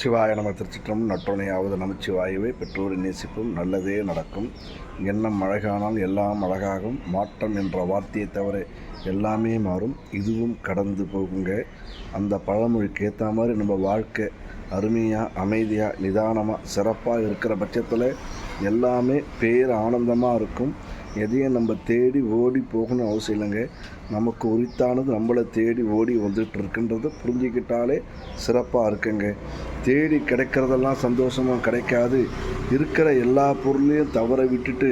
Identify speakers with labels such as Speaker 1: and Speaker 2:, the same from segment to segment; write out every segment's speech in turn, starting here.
Speaker 1: சிவாய நம திருச்சிற்றம் நட்டுணையாவது நமச்சிவாயவே பெற்றோரை நேசிப்பும். நல்லதே நடக்கும். எண்ணம் அழகானால் எல்லாம் அழகாகும். மாற்றம் என்ற வார்த்தையை தவிர எல்லாமே மாறும். இதுவும் கடந்து போகுங்க. அந்த பழமொழிக்கு ஏற்ற மாதிரி நம்ம வாழ்க்கை அருமையாக அமைதியாக நிதானமாக சிறப்பாக இருக்கிற பட்சத்தில் எல்லாமே பேர் ஆனந்தமாக இருக்கும். எதையும் நம்ம தேடி ஓடி போகணும் அவசியம் இல்லைங்க. நமக்கு உரித்தானது நம்மளை தேடி ஓடி வந்துட்டு இருக்குன்றது புரிஞ்சுக்கிட்டாலே சிறப்பாக இருக்குங்க. தேடி கிடைக்கிறதெல்லாம் சந்தோஷமாக கிடைக்காது. இருக்கிற எல்லா பொருளையும் தவற விட்டுட்டு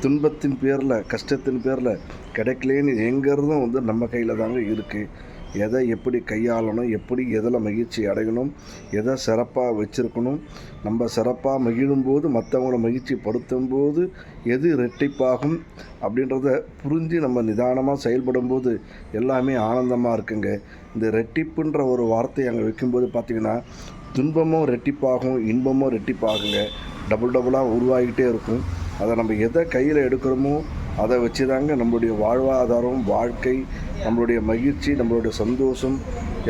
Speaker 1: துன்பத்தின் பேரில் கஷ்டத்தின் பேரில் கிடைக்கலேன்னு எங்கிறதும் வந்து நம்ம கையில் தாங்க இருக்குது எதை எப்படி கையாளணும் எப்படி எதில் மகிழ்ச்சி அடையணும் எதை சிறப்பாக வச்சுருக்கணும். நம்ம சிறப்பாக மகிழும்போது மற்றவங்கள மகிழ்ச்சி படுத்தும் போது எது ரெட்டிப்பாகும் அப்படின்றத புரிஞ்சு நம்ம நிதானமாக செயல்படும்போது எல்லாமே ஆனந்தமாக இருக்குங்க. இந்த ரெட்டிப்புன்ற ஒரு வார்த்தையை அங்கே வைக்கும்போது பார்த்திங்கன்னா துன்பமும் ரெட்டிப்பாகும் இன்பமும் ரெட்டிப்பாகுங்க டபுள் டபுளாக உருவாகிட்டே இருக்கும். அதை நம்ம எதை கையில் எடுக்கிறோமோ அதை வச்சு தாங்க நம்மளுடைய வாழ்வாதாரம் வாழ்க்கை நம்மளுடைய மகிழ்ச்சி நம்மளுடைய சந்தோஷம்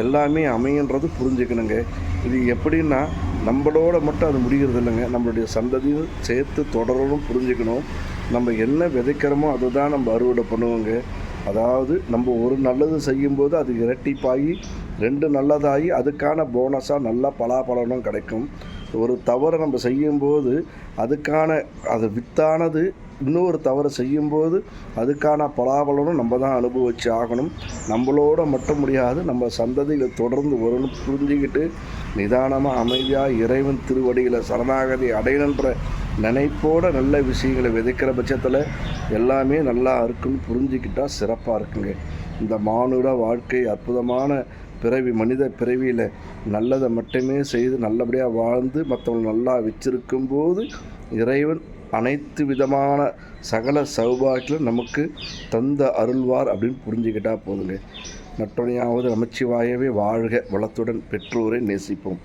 Speaker 1: எல்லாமே அமையன்றது புரிஞ்சுக்கணுங்க. இது எப்படின்னா நம்மளோட மட்டும் அது முடிகிறது இல்லைங்க. நம்மளுடைய சந்ததியும் சேர்த்து தொடரணும் புரிஞ்சுக்கணும். நம்ம என்ன விதைக்கிறோமோ அதை தான் நம்ம அறுவடை பண்ணுவோங்க. அதாவது நம்ம ஒரு நல்லது செய்யும்போது அது இரட்டிப்பாகி ரெண்டு நல்லதாகி அதுக்கான போனஸாக நல்லா பலாபலனும் கிடைக்கும். ஒரு தவறை நம்ம செய்யும்போது அதுக்கான அது வித்தானது இன்னொரு தவறு செய்யும்போது அதுக்கான பலாபலனும் நம்ம தான் அனுபவிச்சு ஆகணும். நம்மளோட மட்டும் முடியாது நம்ம சந்ததியில் தொடர்ந்து வரணும் புரிஞ்சுக்கிட்டு நிதானமாக அமைதியாக இறைவன் திருவடியில் சரணாகதி அடையணுன்ற நினைப்போட நல்ல விஷயங்களை விதைக்கிற பட்சத்தில் எல்லாமே நல்லா இருக்குன்னு புரிஞ்சுக்கிட்டால் சிறப்பாக இருக்குங்க. இந்த மானுட வாழ்க்கை அற்புதமான பிறவி மனித பிறவியில் நல்லதை மட்டுமே செய்து நல்லபடியாக வாழ்ந்து மற்றவங்களை நல்லா வச்சிருக்கும் போது இறைவன் அனைத்து விதமான சகல சௌபாகியம் நமக்கு தந்த அருள்வார் அப்படின்னு புரிஞ்சுக்கிட்டா போதுங்க. நட்டுணையாவது நமச்சிவாயவே வாழ்க. வளத்துடன் பெற்றோரை நேசிப்போம்.